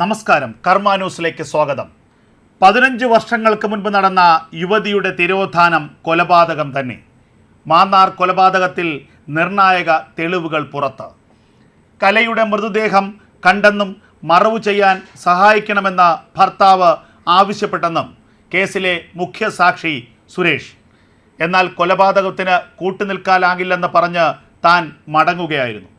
നമസ്കാരം. കർമ്മ ന്യൂസിലേക്ക് സ്വാഗതം. പതിനഞ്ച് വർഷങ്ങൾക്ക് മുൻപ് നടന്ന യുവതിയുടെ തിരോധാനം കൊലപാതകം തന്നെ. മാന്നാർ കൊലപാതകത്തിൽ നിർണായക തെളിവുകൾ പുറത്ത്. കലയുടെ മൃതദേഹം കണ്ടെന്നും മറവു ചെയ്യാൻ സഹായിക്കണമെന്ന ഭർത്താവ് ആവശ്യപ്പെട്ടെന്നും കേസിലെ മുഖ്യ സാക്ഷി സുരേഷ്. എന്നാൽ കൊലപാതകത്തിന് കൂട്ടുനിൽക്കാനാകില്ലെന്ന് പറഞ്ഞ് താൻ മടങ്ങുകയായിരുന്നു.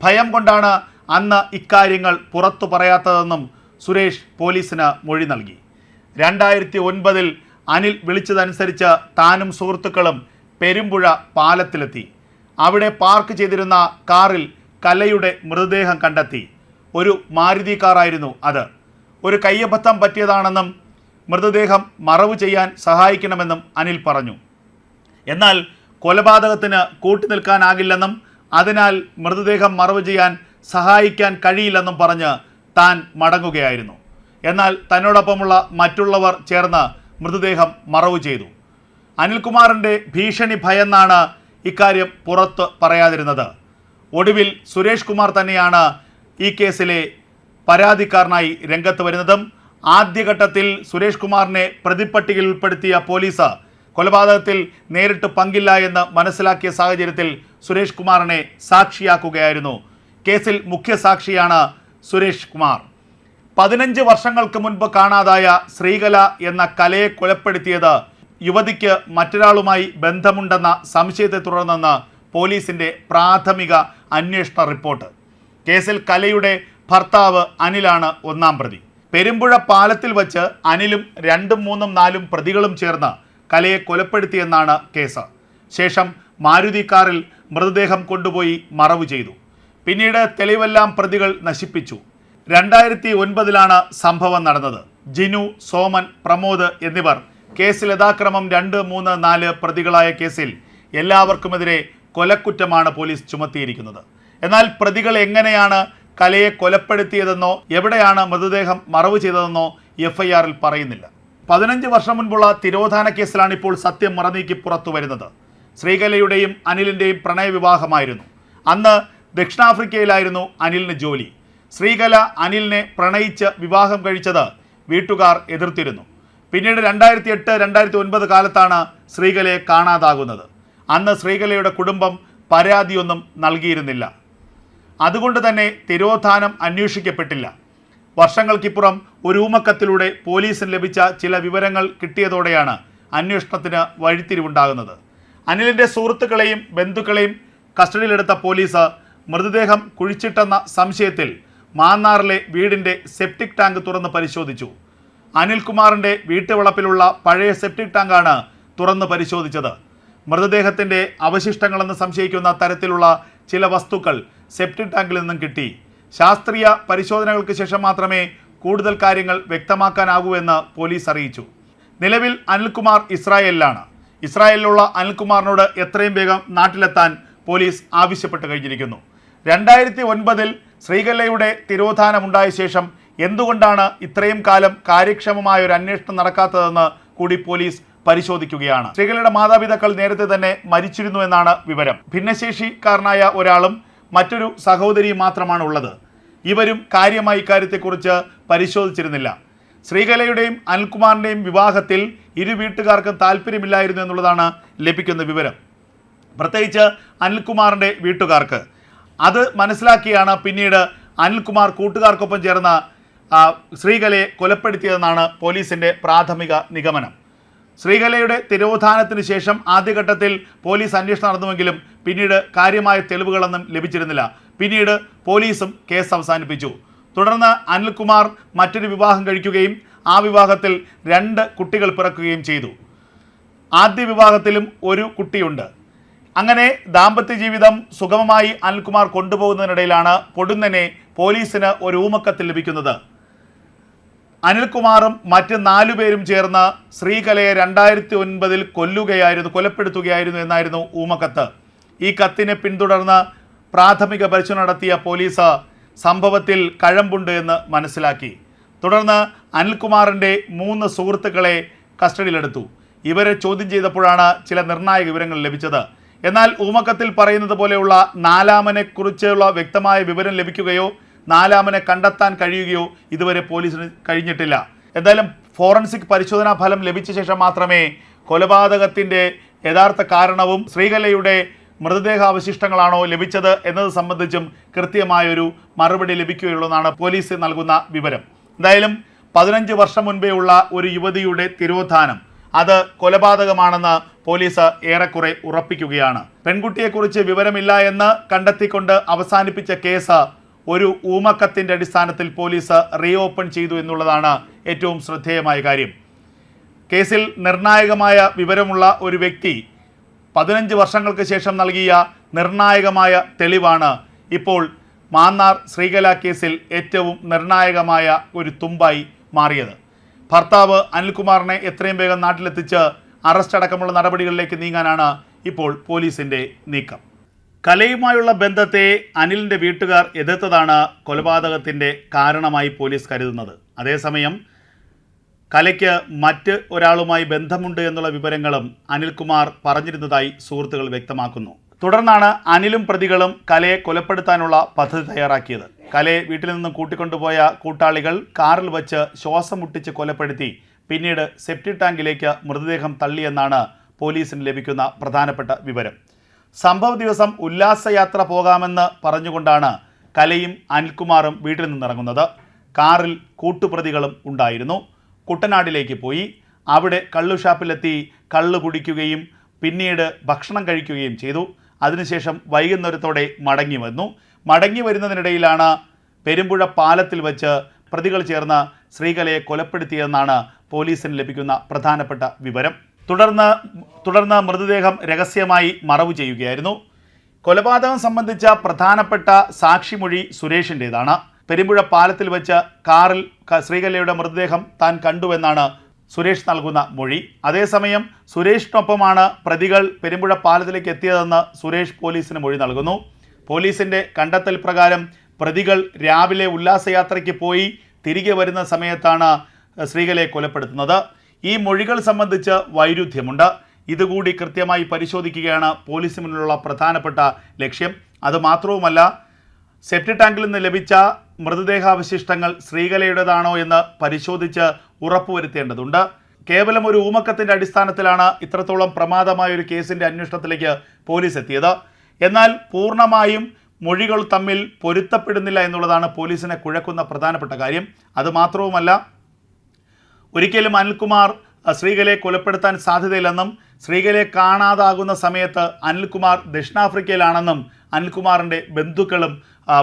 ഭയം കൊണ്ടാണ് അന്ന് ഇക്കാര്യങ്ങൾ പുറത്തു പറയാത്തതെന്നും സുരേഷ് പോലീസിന് മൊഴി നൽകി. രണ്ടായിരത്തി ഒൻപതിൽ അനിൽ വിളിച്ചതനുസരിച്ച് താനും സുഹൃത്തുക്കളും പെരുമ്പുഴ പാലത്തിലെത്തി. അവിടെ പാർക്ക് ചെയ്തിരുന്ന കാറിൽ കലയുടെ മൃതദേഹം കണ്ടെത്തി. ഒരു മാരുതി കാറായിരുന്നു അത്. ഒരു കയ്യബദ്ധം പറ്റിയതാണെന്നും മൃതദേഹം മറവ് ചെയ്യാൻ സഹായിക്കണമെന്നും അനിൽ പറഞ്ഞു. എന്നാൽ കൊലപാതകത്തിന് കൂട്ടുനിൽക്കാനാകില്ലെന്നും അതിനാൽ മൃതദേഹം മറവ് ചെയ്യാൻ സഹായിക്കാൻ കഴിയില്ലെന്നും പറഞ്ഞ് താൻ മടങ്ങുകയായിരുന്നു. എന്നാൽ തന്നോടൊപ്പമുള്ള മറ്റുള്ളവർ ചേർന്ന് മൃതദേഹം മറവ് ചെയ്തു. അനിൽകുമാറിന്റെ ഭീഷണി ഭയന്നാണ് ഇക്കാര്യം പുറത്ത് പറയാതിരുന്നത്. ഒടുവിൽ സുരേഷ് കുമാർ തന്നെയാണ് ഈ കേസിലെ പരാതിക്കാരനായി രംഗത്ത് വരുന്നതും ആദ്യഘട്ടത്തിൽ സുരേഷ് കുമാറിനെ പ്രതിപ്പട്ടികയിൽ ഉൾപ്പെടുത്തിയ പോലീസ് കൊലപാതകത്തിൽ നേരിട്ട് പങ്കില്ല എന്ന് മനസ്സിലാക്കിയ സാഹചര്യത്തിൽ സുരേഷ് കുമാറിനെ സാക്ഷിയാക്കുകയായിരുന്നു കേസിൽ മുഖ്യ സാക്ഷിയാണ് സുരേഷ് കുമാർ. പതിനഞ്ച് വർഷങ്ങൾക്ക് മുൻപ് കാണാതായ ശ്രീകല എന്ന കലയെ കൊലപ്പെടുത്തിയത് യുവതിക്ക് മറ്റൊരാളുമായി ബന്ധമുണ്ടെന്ന സംശയത്തെ തുടർന്നെന്ന് പോലീസിന്റെ പ്രാഥമിക അന്വേഷണ റിപ്പോർട്ട്. കേസിൽ കലയുടെ ഭർത്താവ് അനിലാണ് ഒന്നാം പ്രതി. പെരുമ്പുഴ പാലത്തിൽ വച്ച് അനിലും രണ്ടും മൂന്നും നാലും പ്രതികളും ചേർന്ന് കലയെ കൊലപ്പെടുത്തിയെന്നാണ് കേസ്. ശേഷം മാരുതി കാറിൽ മൃതദേഹം കൊണ്ടുപോയി മറവു ചെയ്തു. പിന്നീട് തെളിവെല്ലാം പ്രതികൾ നശിപ്പിച്ചു. രണ്ടായിരത്തി ഒൻപതിലാണ് സംഭവം നടന്നത്. ജിനു സോമൻ പ്രമോദ് എന്നിവർ കേസിൽ യഥാക്രമം രണ്ട് മൂന്ന് നാല് പ്രതികളായ കേസിൽ എല്ലാവർക്കുമെതിരെ കൊലക്കുറ്റമാണ് പോലീസ് ചുമത്തിയിരിക്കുന്നത്. എന്നാൽ പ്രതികൾ എങ്ങനെയാണ് കലയെ കൊലപ്പെടുത്തിയതെന്നോ എവിടെയാണ് മൃതദേഹം മറവ് ചെയ്തതെന്നോ എഫ് ഐ ആറിൽ പറയുന്നില്ല. പതിനഞ്ച് വർഷം മുൻപുള്ള തിരോധാന കേസിലാണ് ഇപ്പോൾ സത്യം മറനീക്കി പുറത്തു വരുന്നത് ശ്രീകലയുടെയും അനിലിന്റെയും പ്രണയവിവാഹമായിരുന്നു. അന്ന് ദക്ഷിണാഫ്രിക്കയിലായിരുന്നു അനിലിന് ജോലി. ശ്രീകല അനിലിനെ പ്രണയിച്ച് വിവാഹം കഴിച്ചത് വീട്ടുകാർ എതിർത്തിരുന്നു. പിന്നീട് രണ്ടായിരത്തി എട്ട് രണ്ടായിരത്തി ഒൻപത് കാലത്താണ് ശ്രീകലയെ കാണാതാകുന്നത്. അന്ന് ശ്രീകലയുടെ കുടുംബം പരാതിയൊന്നും നൽകിയിരുന്നില്ല. അതുകൊണ്ട് തന്നെ തിരോധാനം അന്വേഷിക്കപ്പെട്ടില്ല. വർഷങ്ങൾക്കിപ്പുറം ഒരു ഊമക്കത്തിലൂടെ പോലീസിന് ലഭിച്ച ചില വിവരങ്ങൾ കിട്ടിയതോടെയാണ് അന്വേഷണത്തിന് വഴിത്തിരിവുണ്ടാകുന്നത്. അനിലിന്റെ സുഹൃത്തുക്കളെയും ബന്ധുക്കളെയും കസ്റ്റഡിയിലെടുത്ത പോലീസ് മൃതദേഹം കുഴിച്ചിട്ടെന്ന സംശയത്തിൽ മാന്നാറിലെ വീടിന്റെ സെപ്റ്റിക് ടാങ്ക് തുറന്ന് പരിശോധിച്ചു. അനിൽകുമാറിന്റെ വീട്ടുവളപ്പിലുള്ള പഴയ സെപ്റ്റിക് ടാങ്കാണ് തുറന്ന് പരിശോധിച്ചത്. മൃതദേഹത്തിന്റെ അവശിഷ്ടങ്ങളെന്ന് സംശയിക്കുന്ന തരത്തിലുള്ള ചില വസ്തുക്കൾ സെപ്റ്റിക് ടാങ്കിൽ നിന്നും കിട്ടി. ശാസ്ത്രീയ പരിശോധനകൾക്ക് ശേഷം മാത്രമേ കൂടുതൽ കാര്യങ്ങൾ വ്യക്തമാക്കാനാകൂ എന്ന് പോലീസ് അറിയിച്ചു. നിലവിൽ അനിൽകുമാർ ഇസ്രായേലിലാണ്. ഇസ്രായേലിലുള്ള അനിൽകുമാറിനോട് എത്രയും വേഗം നാട്ടിലെത്താൻ പോലീസ് ആവശ്യപ്പെട്ട് കഴിഞ്ഞിരിക്കുന്നു. രണ്ടായിരത്തി ഒൻപതിൽ ശ്രീകല്ലയുടെ തിരോധാനമുണ്ടായ ശേഷം എന്തുകൊണ്ടാണ് ഇത്രയും കാലം കാര്യക്ഷമമായ ഒരു അന്വേഷണം നടക്കാത്തതെന്ന് കൂടി പോലീസ് പരിശോധിക്കുകയാണ്. ശ്രീകലയുടെ മാതാപിതാക്കൾ നേരത്തെ തന്നെ മരിച്ചിരുന്നു എന്നാണ് വിവരം. ഭിന്നശേഷിക്കാരനായ ഒരാളും മറ്റൊരു സഹോദരിയും മാത്രമാണ് ഉള്ളത്. ഇവരും കാര്യമായി ഇക്കാര്യത്തെക്കുറിച്ച് പരിശോധിച്ചിരുന്നില്ല. ശ്രീകലയുടെയും അനിൽകുമാറിന്റെയും വിവാഹത്തിൽ ഇരു വീട്ടുകാർക്കും താല്പര്യമില്ലായിരുന്നു എന്നുള്ളതാണ് ലഭിക്കുന്ന വിവരം. പ്രത്യേകിച്ച് അനിൽകുമാറിന്റെ വീട്ടുകാർക്ക്. അത് മനസ്സിലാക്കിയാണ് പിന്നീട് അനിൽകുമാർ കൂട്ടുകാർക്കൊപ്പം ചേർന്ന ശ്രീകലയെ കൊലപ്പെടുത്തിയതെന്നാണ് പോലീസിന്റെ പ്രാഥമിക നിഗമനം. ശ്രീകലയുടെ തിരോധാനത്തിന് ശേഷം ആദ്യഘട്ടത്തിൽ പോലീസ് അന്വേഷണം നടന്നുവെങ്കിലും പിന്നീട് കാര്യമായ തെളിവുകളൊന്നും ലഭിച്ചിരുന്നില്ല. പിന്നീട് പോലീസും കേസ് അവസാനിപ്പിച്ചു. തുടർന്ന് അനിൽകുമാർ മറ്റൊരു വിവാഹം കഴിക്കുകയും ആ വിവാഹത്തിൽ രണ്ട് കുട്ടികൾ പിറക്കുകയും ചെയ്തു. ആദ്യ വിവാഹത്തിലും ഒരു കുട്ടിയുണ്ട്. അങ്ങനെ ദാമ്പത്യ ജീവിതം സുഗമമായി അനിൽകുമാർ കൊണ്ടുപോകുന്നതിനിടയിലാണ് പൊടുന്നനെ പോലീസിന് ഒരു ഊമക്കത്തിൽ ലഭിക്കുന്നത്. അനിൽകുമാറും മറ്റ് നാലുപേരും ചേർന്ന് ശ്രീകലയെ രണ്ടായിരത്തി ഒൻപതിൽ കൊല്ലുകയായിരുന്നു കൊലപ്പെടുത്തുകയായിരുന്നു എന്നായിരുന്നു ഊമക്കത്ത്. ഈ കത്തിനെ പിന്തുടർന്ന് പ്രാഥമിക പരിശോധന നടത്തിയ പോലീസ് സംഭവത്തിൽ കഴമ്പുണ്ട് എന്ന് മനസ്സിലാക്കി. തുടർന്ന് അനിൽകുമാറിന്റെ മൂന്ന് സുഹൃത്തുക്കളെ കസ്റ്റഡിയിലെടുത്തു. ഇവരെ ചോദ്യം ചെയ്തപ്പോഴാണ് ചില നിർണായക വിവരങ്ങൾ ലഭിച്ചത്. എന്നാൽ ഊമക്കത്തിൽ പറയുന്നത് പോലെയുള്ള നാലാമനെ കുറിച്ചുള്ള വ്യക്തമായ വിവരം ലഭിക്കുകയോ നാലാമനെ കണ്ടെത്താൻ കഴിയുകയോ ഇതുവരെ പോലീസിന് കഴിഞ്ഞിട്ടില്ല. എന്തായാലും ഫോറൻസിക് പരിശോധനാ ഫലം ലഭിച്ച ശേഷം മാത്രമേ കൊലപാതകത്തിന്റെ യഥാർത്ഥ കാരണവും ശ്രീകലയുടെ മൃതദേഹാവശിഷ്ടങ്ങളാണോ ലഭിച്ചത് എന്നത് സംബന്ധിച്ചും കൃത്യമായൊരു മറുപടി ലഭിക്കുകയുള്ളൂ എന്നാണ് പോലീസ് നൽകുന്ന വിവരം. എന്തായാലും പതിനഞ്ച് വർഷം മുൻപേ ഉള്ള ഒരു യുവതിയുടെ തിരോധാനം അത് കൊലപാതകമാണെന്ന് പോലീസ് ഏറെക്കുറെ ഉറപ്പിക്കുകയാണ്. പെൺകുട്ടിയെക്കുറിച്ച് വിവരമില്ല എന്ന് കണ്ടെത്തിക്കൊണ്ട് അവസാനിപ്പിച്ച കേസ് ഒരു ഊമക്കത്തിന്റെ അടിസ്ഥാനത്തിൽ പോലീസ് റീഓപ്പൺ ചെയ്തു എന്നുള്ളതാണ് ഏറ്റവും ശ്രദ്ധേയമായ കാര്യം. കേസിൽ നിർണായകമായ വിവരമുള്ള ഒരു വ്യക്തി പതിനഞ്ച് വർഷങ്ങൾക്ക് ശേഷം നൽകിയ നിർണായകമായ തെളിവാണ് ഇപ്പോൾ മാന്നാർ ശ്രീകല കേസിൽ ഏറ്റവും നിർണായകമായ ഒരു തുമ്പായി മാറിയത്. ഭർത്താവ് അനിൽകുമാറിനെ എത്രയും വേഗം നാട്ടിലെത്തിച്ച് അറസ്റ്റ് അടക്കമുള്ള നടപടികളിലേക്ക് നീങ്ങാനാണ് ഇപ്പോൾ പോലീസിന്റെ നീക്കം. കലയുമായുള്ള ബന്ധത്തെ അനിലിന്റെ വീട്ടുകാർ എതിർത്തതാണ് കൊലപാതകത്തിന്റെ കാരണമായി പോലീസ് കരുതുന്നത്. അതേസമയം കലയ്ക്ക് മറ്റ് ഒരാളുമായി ബന്ധമുണ്ട് എന്നുള്ള വിവരങ്ങളും അനിൽകുമാർ പറഞ്ഞിരുന്നതായി സുഹൃത്തുക്കൾ വ്യക്തമാക്കുന്നു. തുടർന്നാണ് അനിലും പ്രതികളും കലയെ കൊലപ്പെടുത്താനുള്ള പദ്ധതി തയ്യാറാക്കിയത്. കലയെ വീട്ടിൽ നിന്നും കൂട്ടിക്കൊണ്ടുപോയ കൂട്ടാളികൾ കാറിൽ വച്ച് ശ്വാസം മുട്ടിച്ച് കൊലപ്പെടുത്തി. പിന്നീട് സെപ്റ്റി ടാങ്കിലേക്ക് മൃതദേഹം തള്ളിയെന്നാണ് പോലീസിന് ലഭിക്കുന്ന പ്രധാനപ്പെട്ട വിവരം. സംഭവ ദിവസം ഉല്ലാസയാത്ര പോകാമെന്ന് പറഞ്ഞുകൊണ്ടാണ് കലയും അനിൽകുമാറും വീട്ടിൽ നിന്നിറങ്ങുന്നത്. കാറിൽ കൂട്ടുപ്രതികളും ഉണ്ടായിരുന്നു. കുട്ടനാട്ടിലേക്ക് പോയി. അവിടെ കള്ളുഷാപ്പിലെത്തി കള്ളു കുടിക്കുകയും പിന്നീട് ഭക്ഷണം കഴിക്കുകയും ചെയ്തു. അതിനുശേഷം വൈകുന്നേരത്തോടെ മടങ്ങി വന്നു. മടങ്ങി വരുന്നതിനിടയിലാണ് പെരുമ്പുഴ പാലത്തിൽ വച്ച് പ്രതികൾ ചേർന്ന് ശ്രീകലയെ കൊലപ്പെടുത്തിയെന്നാണ് പോലീസിന് ലഭിക്കുന്ന പ്രധാനപ്പെട്ട വിവരം. തുടർന്ന് തുടർന്ന് മൃതദേഹം രഹസ്യമായി മറവ് ചെയ്യുകയായിരുന്നു. കൊലപാതകം സംബന്ധിച്ച പ്രധാനപ്പെട്ട സാക്ഷിമൊഴി സുരേഷിന്റേതാണ് പെരുമ്പുഴ പാലത്തിൽ വെച്ച് കാറിൽ ശ്രീകലയുടെ മൃതദേഹം താൻ കണ്ടുവെന്നാണ് സുരേഷ് നൽകുന്ന മൊഴി. അതേസമയം സുരേഷിനൊപ്പമാണ് പ്രതികൾ പെരുമ്പുഴ പാലത്തിലേക്ക് എത്തിയതെന്ന് സുരേഷ് പോലീസിന് മൊഴി നൽകുന്നു. പോലീസിന്റെ കണ്ടെത്തൽ പ്രകാരം പ്രതികൾ രാവിലെ ഉല്ലാസയാത്രയ്ക്ക് പോയി തിരികെ വരുന്ന സമയത്താണ് സ്ത്രീകളെ കൊലപ്പെടുത്തുന്നത്. ഈ മൊഴികൾ സംബന്ധിച്ച് വൈരുദ്ധ്യമുണ്ട്. ഇതുകൂടി കൃത്യമായി പരിശോധിക്കുകയാണ് പോലീസിന് മുന്നിലുള്ള പ്രധാനപ്പെട്ട ലക്ഷ്യം. അതുമാത്രവുമല്ല സെപ്റ്റി ടാങ്കിൽ നിന്ന് ലഭിച്ച മൃതദേഹാവശിഷ്ടങ്ങൾ ശ്രീകലയുടേതാണോ എന്ന് പരിശോധിച്ച് ഉറപ്പുവരുത്തേണ്ടതുണ്ട്. കേവലം ഒരു ഊമക്കത്തിന്റെ അടിസ്ഥാനത്തിലാണ് ഇത്രത്തോളം പ്രമാദമായ ഒരു കേസിന്റെ അന്വേഷണത്തിലേക്ക് പോലീസ് എത്തിയത്. എന്നാൽ പൂർണമായും മൊഴികൾ തമ്മിൽ പൊരുത്തപ്പെടുന്നില്ല എന്നുള്ളതാണ് പോലീസിനെ കുഴക്കുന്ന പ്രധാനപ്പെട്ട കാര്യം. അതുമാത്രവുമല്ല ഒരിക്കലും അനിൽകുമാർ ശ്രീകലയെ കൊലപ്പെടുത്താൻ സാധ്യതയില്ലെന്നും ശ്രീകലയെ കാണാതാകുന്ന സമയത്ത് അനിൽകുമാർ ദക്ഷിണാഫ്രിക്കയിലാണെന്നും അനിൽകുമാറിന്റെ ബന്ധുക്കളും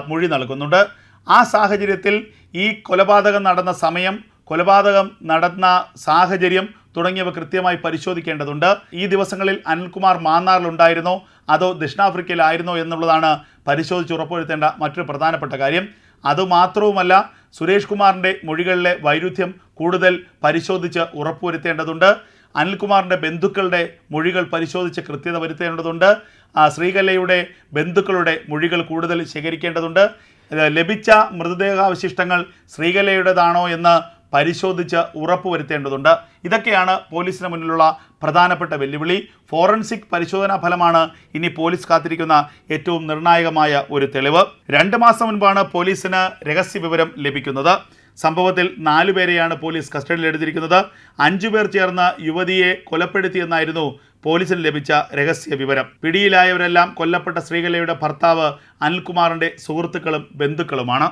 മൊഴി നൽകുന്നുണ്ട്. ആ സാഹചര്യത്തിൽ ഈ കൊലപാതകം നടന്ന സമയം കൊലപാതകം നടന്ന സാഹചര്യം തുടങ്ങിയവ കൃത്യമായി പരിശോധിക്കേണ്ടതുണ്ട്. ഈ ദിവസങ്ങളിൽ അനിൽകുമാർ മാന്നാറിലുണ്ടായിരുന്നോ അതോ ദക്ഷിണാഫ്രിക്കയിലായിരുന്നോ എന്നുള്ളതാണ് പരിശോധിച്ച് ഉറപ്പുവരുത്തേണ്ട മറ്റൊരു പ്രധാനപ്പെട്ട കാര്യം. അതുമാത്രവുമല്ല സുരേഷ് കുമാറിന്റെ മൊഴികളിലെ വൈരുദ്ധ്യം കൂടുതൽ പരിശോധിച്ച് ഉറപ്പുവരുത്തേണ്ടതുണ്ട്. അനിൽകുമാറിന്റെ ബന്ധുക്കളുടെ മൊഴികൾ പരിശോധിച്ച് കൃത്യത വരുത്തേണ്ടതുണ്ട്. ശ്രീകല്ലയുടെ ബന്ധുക്കളുടെ മൊഴികൾ കൂടുതൽ ശേഖരിക്കേണ്ടതുണ്ട്. ലഭിച്ച മൃതദേഹാവശിഷ്ടങ്ങൾ ശ്രീകലയുടേതാണോ എന്ന് പരിശോധിച്ച് ഉറപ്പുവരുത്തേണ്ടതുണ്ട്. ഇതൊക്കെയാണ് പോലീസിന് മുന്നിലുള്ള പ്രധാനപ്പെട്ട വെല്ലുവിളി. ഫോറൻസിക് പരിശോധനാ ഫലമാണ് ഇനി പോലീസ് കാത്തിരിക്കുന്ന ഏറ്റവും നിർണായകമായ ഒരു തെളിവ്. രണ്ട് മാസം മുൻപാണ് പോലീസിന് രഹസ്യ വിവരം ലഭിക്കുന്നത്. സംഭവത്തിൽ നാലുപേരെയാണ് പോലീസ് കസ്റ്റഡിയിലെടുത്തിരിക്കുന്നത് അഞ്ചു പേർ ചേർന്ന് യുവതിയെ കൊലപ്പെടുത്തിയെന്നായിരുന്നു പോലീസിന് ലഭിച്ച രഹസ്യ വിവരം. പിടിയിലായവരെല്ലാം കൊല്ലപ്പെട്ട ശ്രീകലയുടെ ഭർത്താവ് അനിൽകുമാറിന്റെ സുഹൃത്തുക്കളും ബന്ധുക്കളുമാണ്.